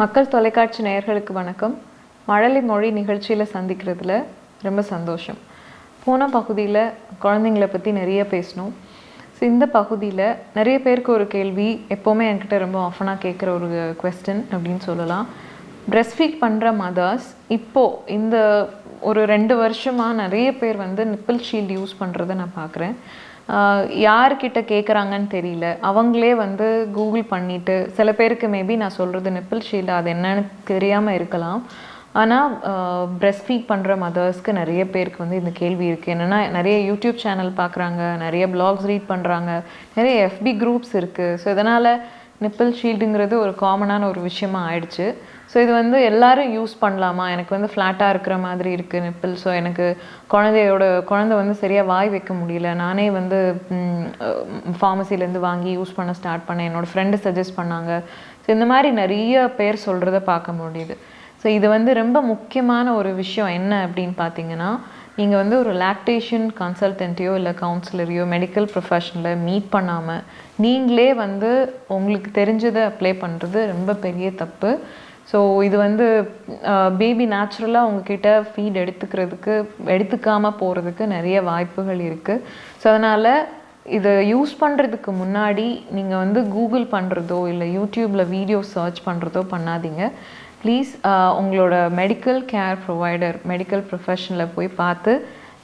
மக்கள் தொலைக்காட்சி நேயர்களுக்கு வணக்கம். மழலை மொழி நிகழ்ச்சியில் சந்திக்கிறதுல ரொம்ப சந்தோஷம். போன பகுதியில் குழந்தைங்கள பற்றி நிறைய பேசணும். ஸோ இந்த பகுதியில் நிறைய பேருக்கு ஒரு கேள்வி எப்போவுமே என்கிட்ட ரொம்ப ஆஃபனாக கேட்குற ஒரு கொஸ்டின் அப்படின்னு சொல்லலாம். பிரஸ்ட் ஃபீட் பண்ணுற மதர்ஸ் இப்போது இந்த ஒரு ரெண்டு வருஷமாக நிறைய பேர் வந்து நிப்பிள் ஷீல்டு யூஸ் பண்ணுறதை நான் பார்க்குறேன் யார்கிட்ட கேட்குறாங்கன்னு தெரியல. அவங்களே வந்து கூகுள் பண்ணிட்டு சில பேருக்கு மேபி நான் சொல்கிறது நிப்பிள் ஷீல்டு அது என்னன்னு தெரியாமல் இருக்கலாம். ஆனால் பிரஸ்ட் ஃபீட் பண்ணுற மதர்ஸ்க்கு நிறைய பேருக்கு வந்து இந்த கேள்வி இருக்குது என்னென்னா நிறைய யூடியூப் சேனல் பார்க்குறாங்க நிறைய பிளாக்ஸ் ரீட் பண்ணுறாங்க நிறைய எஃபி குரூப்ஸ் இருக்குது ஸோ இதனால் நிப்பிள் ஷீல்டுங்கிறது ஒரு காமனான ஒரு விஷயமா ஆயிடுச்சு. ஸோ இது வந்து எல்லாரும் யூஸ் பண்ணலாமா? எனக்கு வந்து ஃப்ளாட்டாக இருக்கிற மாதிரி இருக்குது நிப்பிள் ஸோ எனக்கு குழந்தையோட குழந்தை வந்து சரியாக வாய் வைக்க முடியல. நானே வந்து ஃபார்மசிலேருந்து வாங்கி யூஸ் பண்ண ஸ்டார்ட் பண்ணேன். என்னோடய ஃப்ரெண்டு சஜஸ்ட் பண்ணாங்க. ஸோ இந்த மாதிரி நிறைய பேர் சொல்கிறத பார்க்க முடியுது. ஸோ இது வந்து ரொம்ப முக்கியமான ஒரு விஷயம் என்ன அப்படின்னு பார்த்தீங்கன்னா நீங்கள் வந்து ஒரு லாக்டேஷன் கன்சல்டன்ட்டையோ இல்லை கவுன்சிலரையோ மெடிக்கல் ப்ரொஃபஷனில் மீட் பண்ணாமல் நீங்களே வந்து உங்களுக்கு தெரிஞ்சதை அப்ளை பண்ணுறது ரொம்ப பெரிய தப்பு. ஸோ இது வந்து பேபி நேச்சுரலாக உங்ககிட்ட ஃபீட் எடுத்துக்கிறதுக்கு எடுத்துக்காமல் போகிறதுக்கு நிறைய வாய்ப்புகள் இருக்குது ஸோ அதனால் இதை யூஸ் பண்ணுறதுக்கு முன்னாடி நீங்கள் வந்து கூகுள் பண்ணுறதோ இல்லை யூடியூப்பில் வீடியோ சர்ச் பண்ணுறதோ பண்ணாதீங்க. ப்ளீஸ் uh, உங்களோட மெடிக்கல் கேர் ப்ரொவைடர் மெடிக்கல் ப்ரொஃபஷனில் போய் பார்த்து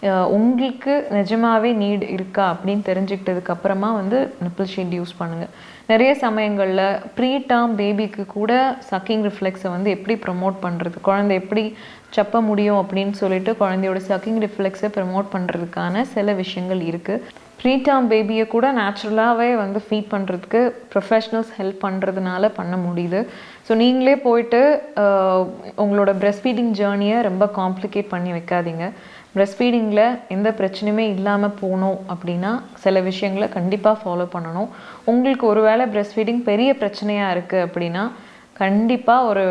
uh, உங்களுக்கு நிஜமாகவே நீட் இருக்கா அப்படின்னு தெரிஞ்சுக்கிட்டதுக்கப்புறமா வந்து நிப்பிள் ஷீட் யூஸ் பண்ணுங்கள் நிறைய சமயங்களில் ப்ரீ டேர்ம் பேபிக்கு கூட சக்கிங் ரிஃப்ளெக்ஸை வந்து எப்படி ப்ரமோட் பண்ணுறது குழந்தை எப்படி சப்ப முடியும் அப்படின்னு சொல்லிட்டு குழந்தையோட சக்கிங் ரிஃப்ளெக்ஸை ப்ரமோட் பண்ணுறதுக்கான சில விஷயங்கள் இருக்குது ப்ரீடாம் பேபியை கூட நேச்சுரலாகவே வந்து ஃபீட் பண்ணுறதுக்கு ப்ரொஃபஷ்னல்ஸ் ஹெல்ப் பண்ணுறதுனால பண்ண முடியுது. ஸோ நீங்களே போயிட்டு உங்களோட breastfeeding ஃபீடிங் ஜேர்னியை ரொம்ப காம்ப்ளிகேட் பண்ணி வைக்காதீங்க. Breastfeeding ஃபீடிங்கில் எந்த பிரச்சனையுமே இல்லாமல் போகணும் அப்படின்னா சில விஷயங்களை கண்டிப்பாக ஃபாலோ பண்ணணும். உங்களுக்கு ஒருவேளை ஃபீடிங் பெரிய பிரச்சனையாக இருக்குது அப்படின்னா கண்டிப்பாக ஒரு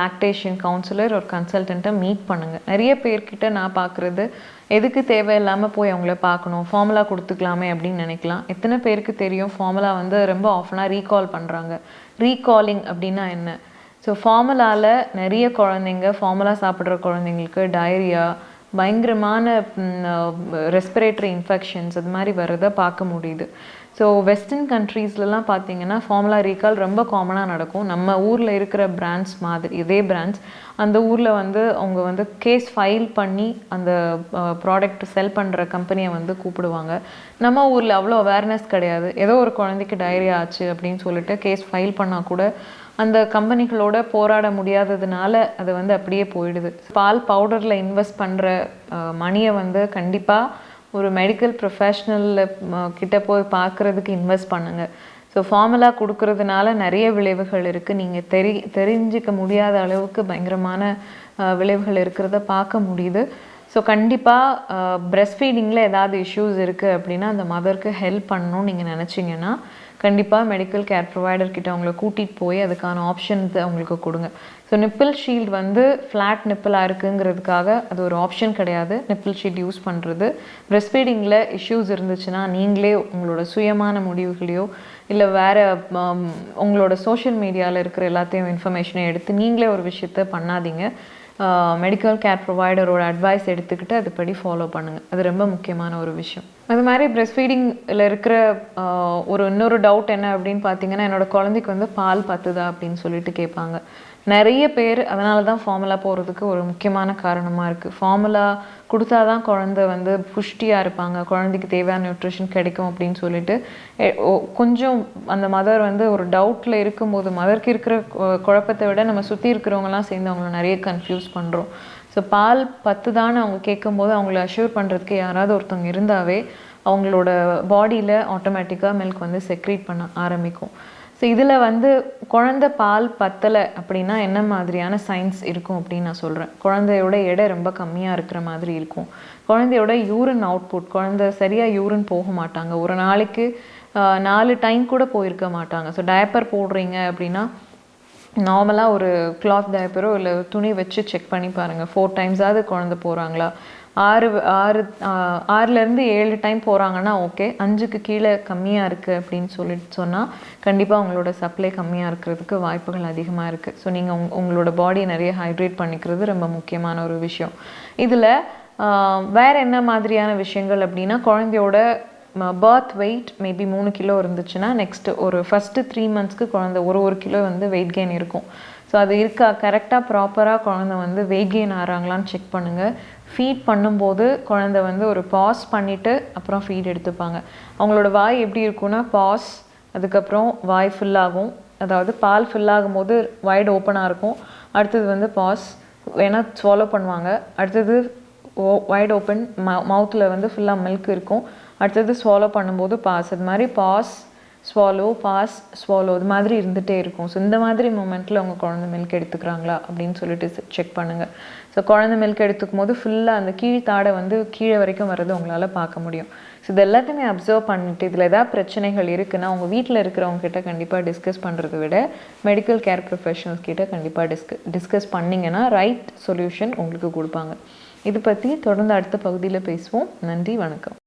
லாக்டேஷன் கவுன்சிலர் ஒரு கன்சல்டண்ட்டை மீட் பண்ணுங்கள் நிறைய பேர்கிட்ட நான் பார்க்குறது எதுக்கு தேவையில்லாமல் போய் அவங்கள பார்க்கணும்? ஃபார்முலா கொடுத்துக்கலாமே அப்படின்னு நினைக்கலாம். எத்தனை பேருக்கு தெரியும்? ஃபார்முலா வந்து ரொம்ப ஆஃபனாக ரீகால் பண்ணுறாங்க ரீகாலிங் அப்படின்னா என்ன? ஸோ ஃபார்முலாவில் நிறைய குழந்தைங்க ஃபார்முலா சாப்பிட்ற குழந்தைங்களுக்கு டயரியா பயங்கரமான ரெஸ்பிரேட்டரி இன்ஃபெக்ஷன்ஸ் அது மாதிரி வர்றதை பார்க்க முடியுது. ஸோ வெஸ்டர்ன் கண்ட்ரீஸ்லலாம் பார்த்தீங்கன்னா ஃபார்முலா ரீகால் ரொம்ப காமனாக நடக்கும். நம்ம ஊரில் இருக்கிற பிராண்ட்ஸ் மாதிரி இதே பிராண்ட்ஸ் அந்த ஊரில் வந்து அவங்க வந்து கேஸ் ஃபைல் பண்ணி அந்த ப்ராடக்ட் செல் பண்ணுற கம்பெனியை வந்து கூப்பிடுவாங்க. நம்ம ஊரில் அவ்வளோ அவேர்னஸ் கிடையாது. ஏதோ ஒரு குழந்தைக்கு டைரி ஆச்சு அப்படின்னு சொல்லிட்டு கேஸ் ஃபைல் பண்ணால் கூட அந்த கம்பெனிகளோட போராட முடியாததுனால அது வந்து அப்படியே போயிடுது. பால் பவுடரில் இன்வெஸ்ட் பண்ணுற மணியை வந்து கண்டிப்பாக ஒரு மெடிக்கல் ப்ரொஃபஷ்னலில் கிட்ட போய் பார்க்குறதுக்கு இன்வெஸ்ட் பண்ணுங்கள் ஸோ ஃபார்முலா கொடுக்கறதுனால நிறைய விளைவுகள் இருக்குது நீங்கள் தெரி தெரிஞ்சிக்க முடியாத அளவுக்கு பயங்கரமான அஹ், விளைவுகள் இருக்கிறத பார்க்க முடியுது. ஸோ கண்டிப்பாக breast ஃபீடிங்கில் ஏதாவது இஷ்யூஸ் இருக்குது அப்படின்னா அந்த மதருக்கு ஹெல்ப் பண்ணணும்னு நீங்கள் நினச்சிங்கன்னா கண்டிப்பாக மெடிக்கல் கேர் ப்ரொவைடர் கிட்ட அவங்கள கூட்டிகிட்டு போய் அதுக்கான ஆப்ஷன்ஸ் அவங்களுக்கு கொடுங்க. ஸோ நிப்பிள் ஷீல்ட் வந்து ஃப்ளாட் நிப்பிளாக இருக்குங்கிறதுக்காக அது ஒரு ஆப்ஷன் கிடையாது. நிப்பிள் ஷீல்ட் யூஸ் பண்ணுறது breast ஃபீடிங்கில் இஷ்யூஸ் இருந்துச்சுன்னா நீங்களே உங்களோட சுயமான முடிவுகளையோ இல்லை வேறு உங்களோட சோஷியல் மீடியாவில் இருக்கிற எல்லாத்தையும் இன்ஃபர்மேஷனை எடுத்து நீங்களே ஒரு விஷயத்த பண்ணாதீங்க. மெடிக்கல் கேர் ப்ரொவைடரோட அட்வைஸ் எடுத்துக்கிட்டு அதுபடி ஃபாலோ பண்ணுங்கள் அது ரொம்ப முக்கியமான ஒரு விஷயம். அது மாதிரி breast ஃபீடிங்கில் இருக்கிற ஒரு இன்னொரு டவுட் என்ன அப்படின்னு பார்த்தீங்கன்னா என்னோடய குழந்தைக்கு வந்து பால் பத்துதா அப்படின்னு சொல்லிட்டு கேட்பாங்க. நிறைய பேர் அதனால தான் ஃபார்முலா போகிறதுக்கு ஒரு முக்கியமான காரணமாக இருக்குது ஃபார்முலா கொடுத்தா தான் குழந்தை வந்து புஷ்டியாக இருப்பாங்க. குழந்தைக்கு தேவையான நியூட்ரிஷன் கிடைக்கும் அப்படின்னு சொல்லிட்டு கொஞ்சம் அந்த மதர் வந்து ஒரு டவுட்டில் இருக்கும்போது மதருக்கு இருக்கிற குழப்பத்தை விட நம்ம சுற்றி இருக்கிறவங்கலாம் சேர்ந்து அவங்கள நிறைய கன்ஃபியூஸ் பண்ணுறோம் ஸோ பால் பத்து தான் அவங்க கேட்கும்போது அவங்கள அஷ்யூர் பண்ணுறதுக்கு யாராவது ஒருத்தவங்க இருந்தாவே அவங்களோட பாடியில் ஆட்டோமேட்டிக்காக மில்க் வந்து செக்ரீட் பண்ண ஆரம்பிக்கும். ஸோ இதில் வந்து குழந்த பால் பத்தலை அப்படின்னா என்ன மாதிரியான சைன்ஸ் இருக்கும் அப்படின்னு நான் சொல்கிறேன் குழந்தையோட எடை ரொம்ப கம்மியாக இருக்கிற மாதிரி இருக்கும். குழந்தையோட யூரின் அவுட்புட் குழந்த சரியாக யூரின் போக மாட்டாங்க. ஒரு நாளைக்கு நாலு டைம் கூட போயிருக்க மாட்டாங்க. ஸோ டயப்பர் போடுறீங்க அப்படின்னா நார்மலாக ஒரு கிளாத் டயப்பரோ இல்லை துணி வச்சு செக் பண்ணி பாருங்கள் ஃபோர் டைம்ஸாவது குழந்தை போகிறாங்களா ஆறு ஆறு ஆறுலேருந்து ஏழு டைம் போகிறாங்கன்னா ஓகே அஞ்சுக்கு கீழே கம்மியாக இருக்குது அப்படின்னு சொல்லிட்டு சொன்னால் கண்டிப்பாக உங்களோட சப்ளை கம்மியாக இருக்கிறதுக்கு வாய்ப்புகள் அதிகமாக இருக்குது ஸோ நீங்கள் உங் உங்களோட பாடியை நிறைய ஹைட்ரேட் பண்ணிக்கிறது ரொம்ப முக்கியமான ஒரு விஷயம். இதில் வேறு என்ன மாதிரியான விஷயங்கள் அப்படின்னா குழந்தையோட பர்த் வெயிட் மேபி மூணு கிலோ இருந்துச்சுன்னா நெக்ஸ்ட் ஒரு ஃபஸ்ட்டு த்ரீ மந்த்ஸ்க்கு குழந்தை ஒரு ஒரு கிலோ வந்து வெயிட் கெயின் இருக்கும். ஸோ அது இருக்கா? கரெக்டாக ப்ராப்பராக குழந்தை வந்து வெயிட் கெயின் ஆகிறாங்களான்னு செக் பண்ணுங்கள் ஃபீட் பண்ணும்போது குழந்தை வந்து ஒரு பாஸ் பண்ணிவிட்டு அப்புறம் ஃபீட் எடுத்துப்பாங்க. அவங்களோட வாய் எப்படி இருக்கும்னா பாஸ் அதுக்கப்புறம் வாய் ஃபுல்லாகும் அதாவது பால் ஃபில்லாகும் போது வைடு ஓப்பனாக இருக்கும். அடுத்தது வந்து பாஸ் வேணால் ஸ்வாலோ பண்ணுவாங்க. அடுத்தது ஓ வைட் ஓப்பன் ம மவுத்தில் வந்து ஃபுல்லாக மில்க் இருக்கும். அடுத்தது ஸ்வாலோ பண்ணும்போது பாஸ் அது மாதிரி பாஸ் ஸ்வாலோ பாஸ் ஸ்வாலோ இது மாதிரி இருந்துகிட்டே இருக்கும். ஸோ இந்த மாதிரி மூமெண்ட்டில் உங்கள் குழந்தை மில்க் எடுத்துக்கிறாங்களா அப்படின்னு சொல்லிட்டு செக் பண்ணுங்கள் ஸோ குழந்தை மில்க் எடுத்துக்கும் போது ஃபுல்லாக அந்த கீழ் தாடை வந்து கீழே வரைக்கும் வர்றது உங்களால் பார்க்க முடியும். ஸோ இது எல்லாத்தையுமே அப்சர்வ் பண்ணிட்டு இதில் ஏதாவது பிரச்சனைகள் இருக்குன்னா உங்கள் வீட்டில் இருக்கிறவங்க கிட்ட கண்டிப்பாக டிஸ்கஸ் பண்ணுறதை விட மெடிக்கல் கேர் ப்ரொஃபஷனல்ஸ் கிட்ட கண்டிப்பாக டிஸ்க டிஸ்கஸ் பண்ணிங்கன்னா ரைட் சொல்யூஷன் உங்களுக்கு கொடுப்பாங்க. இது பற்றி தொடர்ந்து அடுத்த பகுதியில் பேசுவோம். நன்றி வணக்கம்.